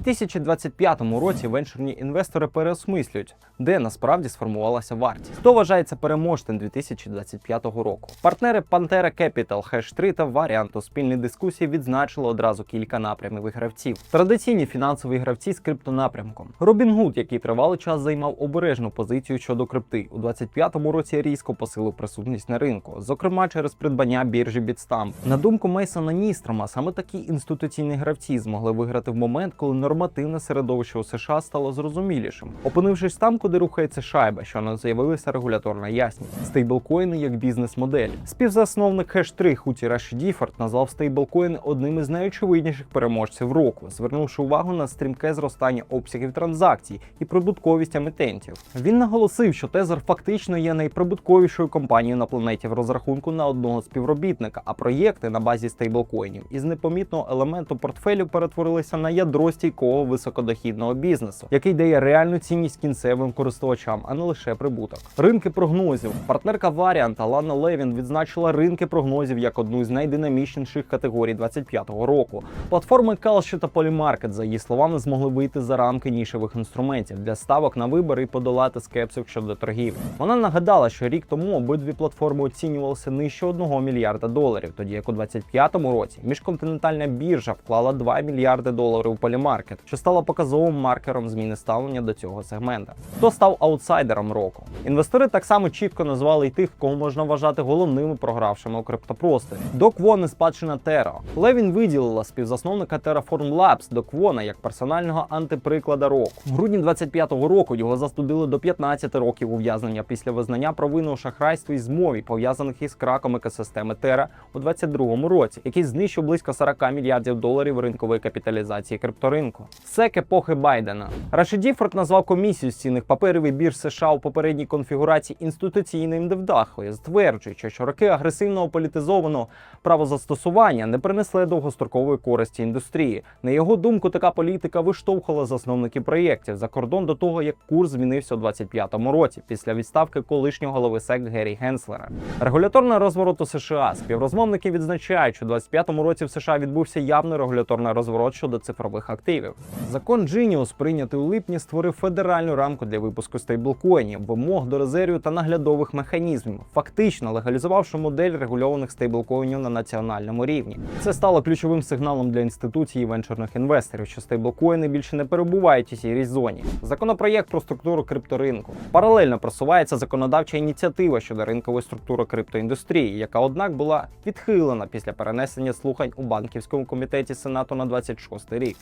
2025 році венчурні інвестори переосмислюють, де насправді сформувалася вартість. Хто вважається переможцем 2025 року? Партнери Pantera Capital, Hash3 та Variant у дискусії відзначили одразу кілька напрямів гравців. Традиційні фінансові гравці з криптонапрямком. Robinhood, який тривалий час займав обережну позицію щодо крипти, у 2025 році різко посилив присутність на ринку, зокрема через придбання біржі Bitstamp. На думку Мейсона Ністрома, саме такі інституційні гравці змогли виграти в момент, коли нормативне середовище у США стало зрозумілішим. Опинившись там, куди рухається шайба, що не з'явилася регуляторна ясність. Стейблкоїни як бізнес-модель. Співзасновник Hash3 Хуті Раш Діфорд назвав стейблкоїни одним із найочевидніших переможців року, звернувши увагу на стрімке зростання обсягів транзакцій і прибутковість емітентів. Він наголосив, що Тезер фактично є найприбутковішою компанією на планеті в розрахунку на одного співробітника, а проєкти на базі стейблкоїнів із непомітного елементу портфелю перетворилися на ядро стійкого високодохідного бізнесу, який дає реальну цінність кінцевим користувачам, а не лише прибуток. Ринки прогнозів. Партнерка Variant Алана Левін відзначила ринки прогнозів як одну з найдинамічніших категорій 25-го року. Платформи Kalshi та Polymarket, за її словами, змогли вийти за рамки нішевих інструментів для ставок на вибори і подолати скепсис щодо торгівлі. Вона нагадала, що рік тому обидві платформи оцінювалися нижче 1 мільярда доларів, тоді як у 25-му році міжконтинентальна біржа вклала 2 мільярди доларів у Polymarket, що стало показовим маркером зміни ставлення до цього сегмента. Хто став аутсайдером року? Інвестори так само чітко назвали й тих, кого можна вважати головними програвшими у криптопросторі. До Квони спадщина Terra. Левін виділила співзасновника Terraform Labs до Квона як персонального антиприклада року. У грудні 25-го року його застудили до 15 років ув'язнення після визнання провини у шахрайстві і змові, пов'язаних із краком екосистеми Terra у 22-му році, який знищив близько 40 мільярдів доларів ринкової капіталізації крипторинку. Сек епохи Байдена. Рашид Діфорд назвав комісію з цінних паперів і бірж США у попередній конфігурації інституційним невдахою, стверджуючи, що роки агресивного політизованого правозастосування не принесли довгострокової користі індустрії. На його думку, така політика виштовхувала засновників проєктів за кордон до того, як курс змінився у 25-му році після відставки колишнього голови СЕК Геррі Генслера. Регуляторний розворот у США. Співрозмовники відзначають, що у 25-му році в США відбувся явний регуляторний розворот щодо цифрових активів. Закон Genius, прийнятий у липні, створив федеральну рамку для випуску стейблкоїнів, вимог до резервів та наглядових механізмів, фактично легалізувавши модель регульованих стейблкоїнів на національному рівні. Це стало ключовим сигналом для інституцій і венчурних інвесторів, що стейблкоїни більше не перебувають у сірій зоні. Законопроєкт про структуру крипторинку. Паралельно просувається законодавча ініціатива щодо ринкової структури криптоіндустрії, яка однак була відхилена після перенесення слухань у банківському комітеті Сенату на 26 рік.